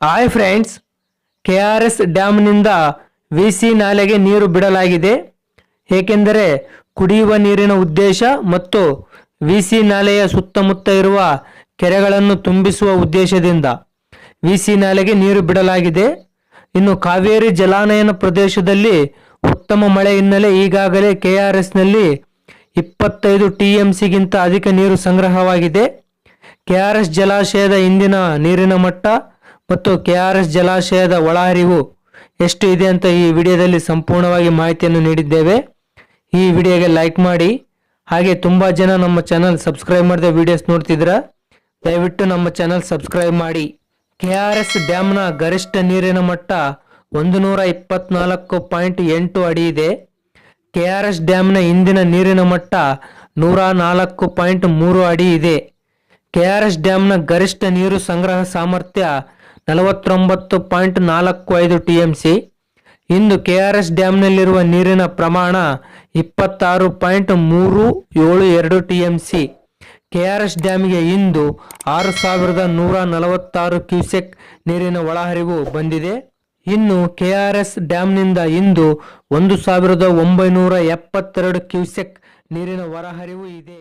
Hi friends K R S ಡ್ಯಾಮ್ನಿಂದ V C ನಾಲೆಗೆ ನೀರು ಬಿಡಲಾಗಿದೆ. ಏಕೆಂದರೆ ಕುಡಿಯುವ ನೀರಿನ ಉದ್ದೇಶ ಮತ್ತು ವಿ ಸಿ ನಾಲೆಯ ಸುತ್ತಮುತ್ತ ಇರುವ ಕೆರೆಗಳನ್ನು ತುಂಬಿಸುವ ಉದ್ದೇಶದಿಂದ ವಿ ಸಿ ನಾಲೆಗೆ ನೀರು ಬಿಡಲಾಗಿದೆ. ಇನ್ನು ಕಾವೇರಿ ಜಲಾನಯನ ಪ್ರದೇಶದಲ್ಲಿ ಉತ್ತಮ ಮಳೆ ಹಿನ್ನೆಲೆ ಈಗಾಗಲೇ ಕೆ ಆರ್ ಎಸ್ನಲ್ಲಿ ಇಪ್ಪತ್ತೈದು ಟಿ ಎಂ ಸಿಗಿಂತ ಅಧಿಕ ನೀರು ಸಂಗ್ರಹವಾಗಿದೆ. ಕೆ ಆರ್ ಎಸ್ ಜಲಾಶಯದ ಇಂದಿನ ನೀರಿನ ಮಟ್ಟ ಮತ್ತು ಕೆ ಆರ್ ಎಸ್ ಜಲಾಶಯದ ಒಳಹರಿವು ಎಷ್ಟು ಇದೆ ಅಂತ ಈ ವಿಡಿಯೋದಲ್ಲಿ ಸಂಪೂರ್ಣವಾಗಿ ಮಾಹಿತಿಯನ್ನು ನೀಡಿದ್ದೇವೆ. ಈ ವಿಡಿಯೋಗೆ ಲೈಕ್ ಮಾಡಿ. ಹಾಗೆ ತುಂಬ ಜನ ನಮ್ಮ ಚಾನಲ್ ಸಬ್ಸ್ಕ್ರೈಬ್ ಮಾಡಿದ ವಿಡಿಯೋಸ್ ನೋಡ್ತಿದ್ರ, ದಯವಿಟ್ಟು ನಮ್ಮ ಚಾನಲ್ ಸಬ್ಸ್ಕ್ರೈಬ್ ಮಾಡಿ. ಕೆ ಆರ್ ಎಸ್ ಡ್ಯಾಮ್ನ ಗರಿಷ್ಠ ನೀರಿನ ಮಟ್ಟ ಒಂದು ನೂರ ಇಪ್ಪತ್ನಾಲ್ಕು ಪಾಯಿಂಟ್ ಎಂಟು ಅಡಿ ಇದೆ. ಕೆ ಆರ್ ಎಸ್ ಡ್ಯಾಮ್ನ ಇಂದಿನ ನೀರಿನ ಮಟ್ಟ ನೂರ ನಾಲ್ಕು ಪಾಯಿಂಟ್ ಮೂರು ಅಡಿ ಇದೆ. ಕೆ ಆರ್ ಎಸ್ ಡ್ಯಾಮ್ನ ಗರಿಷ್ಠ ನೀರು ಸಂಗ್ರಹ ಸಾಮರ್ಥ್ಯ ನಲವತ್ತೊಂಬತ್ತು ಪಾಯಿಂಟ್ ನಾಲ್ಕು ಐದು ಟಿ ಎಂ ಸಿ ಇಂದು ಕೆ ಆರ್ ಎಸ್ ಡ್ಯಾಮ್ನಲ್ಲಿರುವ ನೀರಿನ ಪ್ರಮಾಣ ಇಪ್ಪತ್ತಾರು ಪಾಯಿಂಟ್ ಮೂರು ಏಳು ಎರಡು T M C K R S ಡ್ಯಾಮ್ಗೆ ಇಂದು ಆರು ಸಾವಿರದ ನೂರ ನಲವತ್ತಾರು ಕ್ಯೂಸೆಕ್ ನೀರಿನ ಒಳಹರಿವು ಬಂದಿದೆ. ಇನ್ನು ಕೆ ಆರ್ ಎಸ್ ಡ್ಯಾಮ್ನಿಂದ ಇಂದು ಒಂದು ಸಾವಿರದ ಒಂಬೈನೂರ ಎಪ್ಪತ್ತೆರಡು ಕ್ಯೂಸೆಕ್ ನೀರಿನ ಹೊರಹರಿವು ಇದೆ.